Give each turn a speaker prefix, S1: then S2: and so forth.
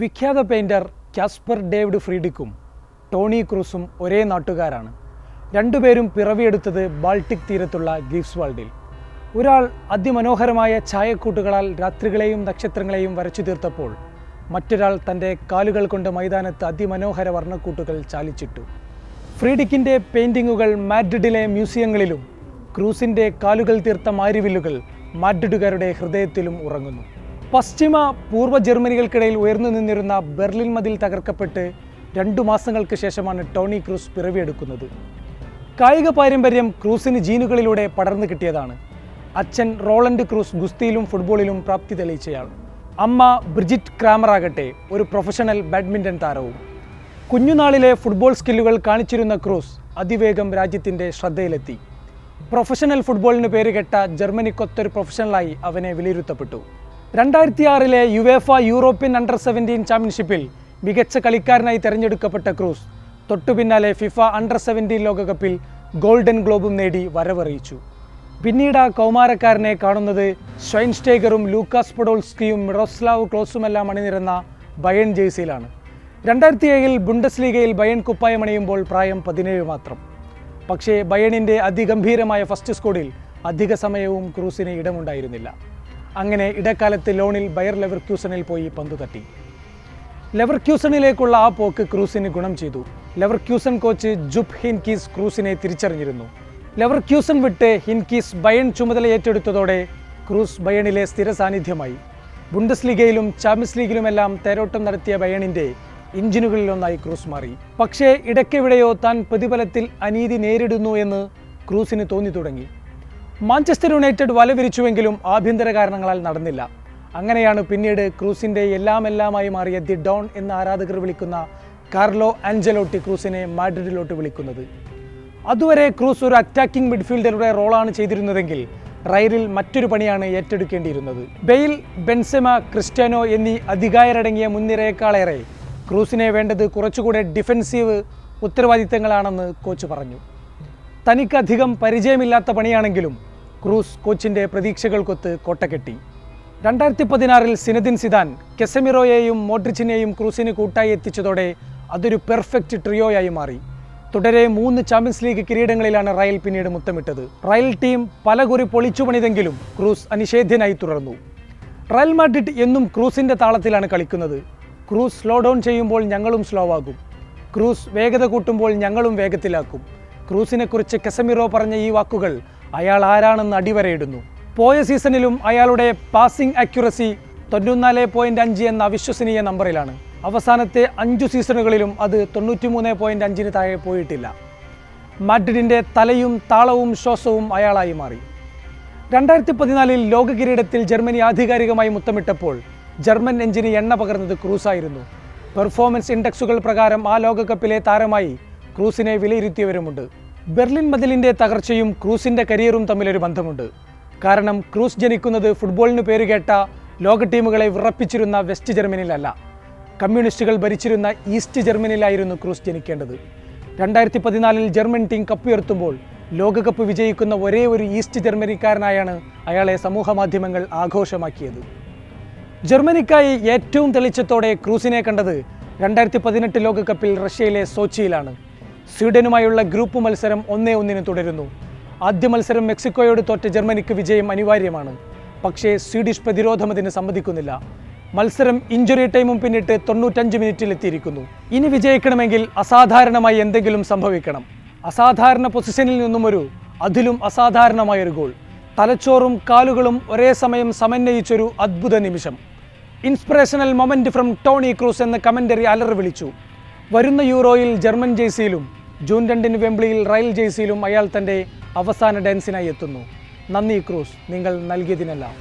S1: വിഖ്യാത painter Caspar David ഫ്രീഡിക്കും Toni ക്രൂസും ഒരേ നാട്ടുകാരാണ്. രണ്ടുപേരും പിറവിയെടുത്തത് ബാൾട്ടിക് തീരത്തുള്ള ഗീഫ്സ്വാൾഡിൽ ഒരാൾ അതിമനോഹരമായ ചായക്കൂട്ടുകളാൽ രാത്രികളെയും നക്ഷത്രങ്ങളെയും വരച്ചു തീർത്തപ്പോൾ മറ്റൊരാൾ തന്റെ കാലുകൾ കൊണ്ട് മൈതാനത്ത് അതിമനോഹര വർണക്കൂട്ടുകൾ ചാലിച്ചിട്ടു. ഫ്രീഡിക്കിന്റെ പെയിന്റിങ്ങുകൾ മാഡ്രിഡിലെ മ്യൂസിയങ്ങളിലും ക്രൂസിന്റെ കാലുകൾ തീർത്ത മാരിവില്ലുകൾ മാഡ്രിഡുകാരുടെ ഹൃദയത്തിലും ഉറങ്ങുന്നു. പശ്ചിമ പൂർവ ജർമ്മനികൾക്കിടയിൽ ഉയർന്നു നിന്നിരുന്ന ബെർലിൻ മതിൽ തകർക്കപ്പെട്ട് രണ്ടു മാസങ്ങൾക്ക് ശേഷമാണ് ടോണി ക്രൂസ് പിറവിയെടുക്കുന്നത്. കായിക പാരമ്പര്യം ക്രൂസിന് ജീനുകളിലൂടെ പടർന്നു കിട്ടിയതാണ്. അച്ഛൻ റോളൻഡ് ക്രൂസ് ഗുസ്തിയിലും ഫുട്ബോളിലും പ്രാപ്തി തെളിയിച്ചയാൾ. അമ്മ ബ്രിജിറ്റ് ക്രാമർ ആകട്ടെ ഒരു പ്രൊഫഷണൽ ബാഡ്മിന്റൺ താരവും. കുഞ്ഞുനാളിലെ ഫുട്ബോൾ സ്കില്ലുകൾ കാണിച്ചിരുന്ന ക്രൂസ് അതിവേഗം രാജ്യത്തിന്റെ ശ്രദ്ധയിലെത്തി. പ്രൊഫഷണൽ ഫുട്ബോളിന് പേരുകെട്ട ജർമ്മനിക്കൊത്തൊരു പ്രൊഫഷണലായി അവനെ വിലയിരുത്തപ്പെട്ടു. രണ്ടായിരത്തി ആറിലെ യുവേഫ യൂറോപ്യൻ അണ്ടർ സെവന്റീൻ ചാമ്പ്യൻഷിപ്പിൽ മികച്ച കളിക്കാരനായി തെരഞ്ഞെടുക്കപ്പെട്ട ക്രൂസ് തൊട്ടു പിന്നാലെ ഫിഫ അണ്ടർ സെവന്റീൻ ലോകകപ്പിൽ ഗോൾഡൻ ഗ്ലോബും നേടി വരവറിയിച്ചു. പിന്നീട് ആ കൗമാരക്കാരനെ കാണുന്നത് ഷൈൻസ്റ്റേഗറും ലൂക്കാസ് പൊഡോൾസ്കിയും മിറോസ്ലാവ് ക്ലോസുമെല്ലാം അണിനിരുന്ന ബയൺ ജേഴ്സിയിലാണ് രണ്ടായിരത്തി ഏഴിൽ ബുണ്ടസ് ലീഗയിൽ ബയൺ കുപ്പായമണിയുമ്പോൾ പ്രായം പതിനേഴ് മാത്രം. പക്ഷേ ബയണിന്റെ അതിഗംഭീരമായ ഫസ്റ്റ് സ്കോഡിൽ അധിക സമയവും ക്രൂസിന് ഇടമുണ്ടായിരുന്നില്ല. അങ്ങനെ ഇടക്കാലത്ത് ലോണിൽ ബയർ ലെവർക്യൂസണിൽ പോയി പന്തു തട്ടി. ലെവർക്യൂസണിലേക്കുള്ള ആ പോക്ക് ക്രൂസിന് ഗുണം ചെയ്തു. ലെവർക്യൂസൺ കോച്ച് ജുബ് ഹിൻകീസ് ക്രൂസിനെ തിരിച്ചറിഞ്ഞിരുന്നു. ലെവർക്യൂസൺ വിട്ട് ഹിൻകീസ് ബയൺ ചുമതല ഏറ്റെടുത്തതോടെ ക്രൂസ് ബയണിലെ സ്ഥിര സാന്നിധ്യമായി. ബുണ്ടസ് ലീഗയിലും ചാമ്പ്യൻസ് ലീഗിലുമെല്ലാം തേരോട്ടം നടത്തിയ ബയണിന്റെ എഞ്ചിനുകളിലൊന്നായി ക്രൂസ് മാറി. പക്ഷേ ഇടയ്ക്കെവിടെയോ താൻ പ്രതിഫലത്തിൽ അനീതി നേരിടുന്നു എന്ന് ക്രൂസിന് തോന്നി തുടങ്ങി. മാഞ്ചസ്റ്റർ യുണൈറ്റഡ് വല വിരിച്ചുവെങ്കിലും ആഭ്യന്തര കാരണങ്ങളാൽ നടന്നില്ല. അങ്ങനെയാണ് പിന്നീട് ക്രൂസിന്റെ എല്ലാമെല്ലാമായി മാറിയ ദി ഡോൺ എന്ന ആരാധകർ വിളിക്കുന്ന കാർലോ ആഞ്ചലോട്ടി ക്രൂസിനെ മാഡ്രിഡിലോട്ട് വിളിക്കുന്നത്. അതുവരെ ക്രൂസ് ഒരു അറ്റാക്കിംഗ് മിഡ്ഫീൽഡറുടെ റോളാണ് ചെയ്തിരുന്നതെങ്കിൽ റൈറിൽ മറ്റൊരു പണിയാണ് ഏറ്റെടുക്കേണ്ടിയിരുന്നത്. ബെയിൽ ബെൻസെമ ക്രിസ്റ്റ്യാനോ എന്നീ അധികാരടങ്ങിയ മുൻനിരയേക്കാളേറെ ക്രൂസിനെ വേണ്ടത് കുറച്ചുകൂടെ ഡിഫെൻസീവ് ഉത്തരവാദിത്തങ്ങളാണെന്ന് കോച്ച് പറഞ്ഞു. തനിക്കധികം പരിചയമില്ലാത്ത പണിയാണെങ്കിലും ക്രൂസ് കോച്ചിന്റെ പ്രതീക്ഷകൾക്കൊത്ത് കോട്ടക്കെട്ടി രണ്ടായിരത്തി പതിനാറിൽ സിനദിൻ സിദാൻ കെസമിറോയെയും മോഡ്രിച്ചിനെയും ക്രൂസിന് കൂട്ടായി എത്തിച്ചതോടെ അതൊരു പെർഫെക്റ്റ് ട്രിയോയായി മാറി. തുടരെ മൂന്ന് ചാമ്പ്യൻസ് ലീഗ് കിരീടങ്ങളിലാണ് റയൽ പിന്നീട് മുത്തമിട്ടത്. റയൽ ടീം പലകുറി പൊളിച്ചു പണിതെങ്കിലും ക്രൂസ് അനിഷേധ്യനായി തുടർന്നു. റയൽ മാഡ്രിഡ് എന്നും ക്രൂസിന്റെ താളത്തിലാണ് കളിക്കുന്നത്. ക്രൂസ് സ്ലോ ഡൗൺ ചെയ്യുമ്പോൾ ഞങ്ങളും സ്ലോ ആകും. ക്രൂസ് വേഗത കൂട്ടുമ്പോൾ ഞങ്ങളും വേഗത്തിലാക്കും. ക്രൂസിനെക്കുറിച്ച് കെസമിറോ പറഞ്ഞ ഈ വാക്കുകൾ അയാൾ ആരാണെന്ന് അടിവരയിടുന്നു. പോയ സീസണിലും അയാളുടെ പാസിംഗ് അക്യുറസി തൊണ്ണൂന്നാൽ പോയിന്റ് അഞ്ച് എന്ന അവിശ്വസനീയ നമ്പറിലാണ്. അവസാനത്തെ അഞ്ചു സീസണുകളിലും അത് തൊണ്ണൂറ്റിമൂന്ന് പോയിന്റ് അഞ്ചിന് താഴെ പോയിട്ടില്ല. മാഡ്രിഡിന്റെ തലയും താളവും ശ്വാസവും അയാളായി മാറി. രണ്ടായിരത്തി പതിനാലിൽ ലോക കിരീടത്തിൽ ജർമ്മനി ആധികാരികമായി മുത്തമിട്ടപ്പോൾ ജർമ്മൻ എഞ്ചിന് എണ്ണ പകർന്നത് ക്രൂസായിരുന്നു. പെർഫോമൻസ് ഇൻഡെക്സുകൾ പ്രകാരം ആ ലോകകപ്പിലെ താരമായി ക്രൂസിനെ വിലയിരുത്തിയവരുമുണ്ട്. ബെർലിൻ മതിലിന്റെ തകർച്ചയും ക്രൂസിന്റെ കരിയറും തമ്മിലൊരു ബന്ധമുണ്ട്. കാരണം ക്രൂസ് ജനിക്കുന്നത് ഫുട്ബോളിന് പേരുകേട്ട ലോക ടീമുകളെ വിറപ്പിച്ചിരുന്ന വെസ്റ്റ് ജർമ്മനിയിലല്ല. കമ്മ്യൂണിസ്റ്റുകൾ ഭരിച്ചിരുന്ന ഈസ്റ്റ് ജർമ്മനിയിലായിരുന്നു ക്രൂസ് ജനിക്കേണ്ടത്. രണ്ടായിരത്തി പതിനാലിൽ ജർമ്മൻ ടീം കപ്പ് ഉയർത്തുമ്പോൾ ലോകകപ്പ് വിജയിക്കുന്ന ഒരേ ഒരു ഈസ്റ്റ് ജർമ്മനിക്കാരനായാണ് അയാളെ സമൂഹമാധ്യമങ്ങൾ ആഘോഷമാക്കിയത്. ജർമ്മനിക്കായി ഏറ്റവും തെളിച്ചത്തോടെ ക്രൂസിനെ കണ്ടത് രണ്ടായിരത്തി പതിനെട്ട് ലോകകപ്പിൽ റഷ്യയിലെ സോച്ചിയിലാണ്. സ്വീഡനുമായുള്ള ഗ്രൂപ്പ് മത്സരം ഒന്നേ ഒന്നിന് തുടരുന്നു. ആദ്യ മത്സരം മെക്സിക്കോയോട് തോറ്റ ജർമ്മനിക്ക് വിജയം അനിവാര്യമാണ്. പക്ഷേ സ്വീഡിഷ് പ്രതിരോധം അതിന് സമ്മതിക്കുന്നില്ല. മത്സരം ഇഞ്ചുറി ടൈമും പിന്നിട്ട് തൊണ്ണൂറ്റഞ്ച് മിനിറ്റിൽ എത്തിയിരിക്കുന്നു ഇനി വിജയിക്കണമെങ്കിൽ അസാധാരണമായി എന്തെങ്കിലും സംഭവിക്കണം. അസാധാരണ പൊസിഷനിൽ നിന്നും ഒരു അതിലും അസാധാരണമായൊരു ഗോൾ. തലച്ചോറും കാലുകളും ഒരേ സമയം സമന്വയിച്ചൊരു അത്ഭുത നിമിഷം. Inspirational moment from Toni Kroos എന്ന കമന്ററി അലർ വിളിച്ചു. വരുന്ന യൂറോയിൽ ജർമ്മൻ ജേഴ്സിയിലും ജൂൺ രണ്ടിന് വെംബ്ലിയിൽ റയൽ ജേഴ്സിയിലും അയാൾ തന്റെ അവസാന ഡാൻസിനായി എത്തുന്നു. നന്ദി ക്രൂസ് നിങ്ങൾ നൽകിയതിനെല്ലാം.